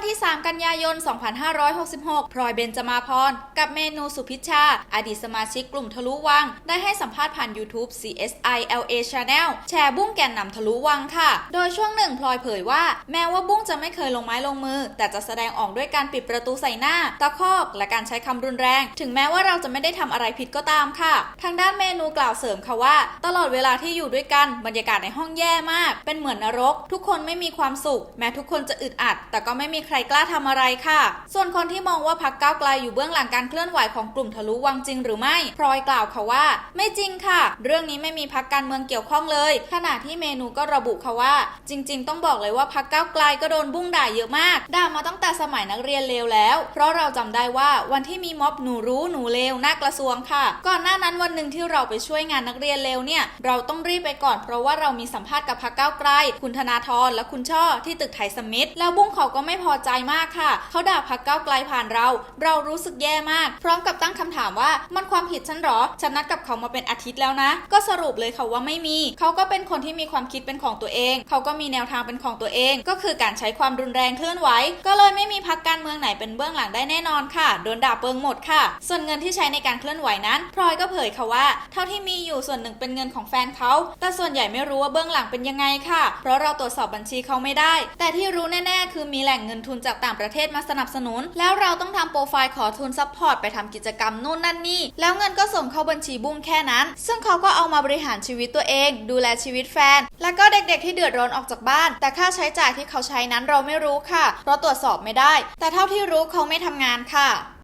วันที่ 3 กันยายน 2566 พลอยเบนจมาพร กับเมนูสุพิชชา อดีตสมาชิกกลุ่มทะลุวัง ได้ให้สัมภาษณ์ผ่าน YouTube CSI LA Channel แชร์บุ้งแกนนำทะลุวังค่ะ โดยช่วงหนึ่งพลอยเผยว่า แม้ว่าบุ้งจะไม่เคยลงไม้ลงมือ แต่จะแสดงออกด้วยการปิดประตูใส่หน้า ตะคอก และการใช้คำรุนแรง ถึงแม้ว่าเราจะไม่ได้ทำอะไรผิดก็ตามค่ะ ทางด้านเมนูกล่าวเสริมค่ะว่า ตลอดเวลาที่อยู่ด้วยกันบรรยากาศในห้องแย่มาก เป็นเหมือนนรก ทุกคนไม่มีความสุข แม้ทุกคนจะอึดอัด แต่ก็ไม่มีใครกล้าทำอะไรค่ะ ส่วนคนที่มองว่าพักก้าวไกลอยู่เบื้องหลังการเคลื่อนไหวของกลุ่มทะลุวังจริงหรือไม่พลอยกล่าวค่ะว่า ไม่จริงค่ะ เรื่องนี้ไม่มีพักการเมืองเกี่ยวข้องเลย ขณะที่เมนูก็ระบุค่ะว่า จริง ๆ ต้องบอกเลยว่าพักก้าวไกลก็โดนบุ้งด่าเยอะมากด่ามาตั้งแต่สมัยนักเรียนเลวแล้ว เพราะเราจำได้ว่าวันที่มีม็อบหนูรู้หนูเลวหน้ากระทรวงค่ะ ก่อนหน้านั้นวันหนึ่งที่เราไปช่วยงานนักเรียนเลวเนี่ยเราต้องรีบไปก่อน เพราะว่าเรามีสัมภาษณ์กับพักก้าวไกล คุณธนาธรและคุณช่อที่ตึกไทยสมิธแล้วบุ้งเขาก็ไม่พอใจมากค่ะ เขาด่าพักเก้าไกลผ่านเรา เรารู้สึกแย่มาก พร้อมกับตั้งคำถามว่ามันความผิดฉันหรอ ฉันนัดกับเขามาเป็นอาทิตย์แล้วนะ ก็สรุปเลยค่ะว่าไม่มี เขาก็เป็นคนที่มีความคิดเป็นของตัวเอง เขาก็มีแนวทางเป็นของตัวเอง ก็คือการใช้ความรุนแรงเคลื่อนไหว ก็เลยไม่มีพักการเมืองไหนเป็นเบื้องหลังได้แน่นอนค่ะ โดนด่าเปิงหมดค่ะ ส่วนเงินที่ใช้ในการเคลื่อนไหวนั้นพลอยก็เผยค่ะว่า เท่าที่มีอยู่ส่วนหนึ่งเป็นเงินของแฟนเขา แต่ส่วนใหญ่ไม่รู้ว่าเบื้องหลังเป็นยังไงค่ะ เพราะเราตรวจสอบบัญชีเขาไม่ได้ แต่ที่รู้แน่ ๆ คือมีแหล่งเงินทุนจากต่างประเทศมาสนับสนุน แล้วเราต้องทำโปรไฟล์ขอทุนซัพพอร์ตไปทำกิจกรรมนู่นนั่นนี่ แล้วเงินก็ส่งเข้าบัญชีบุ้งแค่นั้น ซึ่งเขาก็เอามาบริหารชีวิตตัวเอง ดูแลชีวิตแฟน แล้วก็เด็กๆที่เดือดร้อนออกจากบ้าน แต่ค่าใช้จ่ายที่เขาใช้นั้นเราไม่รู้ค่ะ เพราะตรวจสอบไม่ได้ แต่เท่าที่รู้เขาไม่ทำงานค่ะ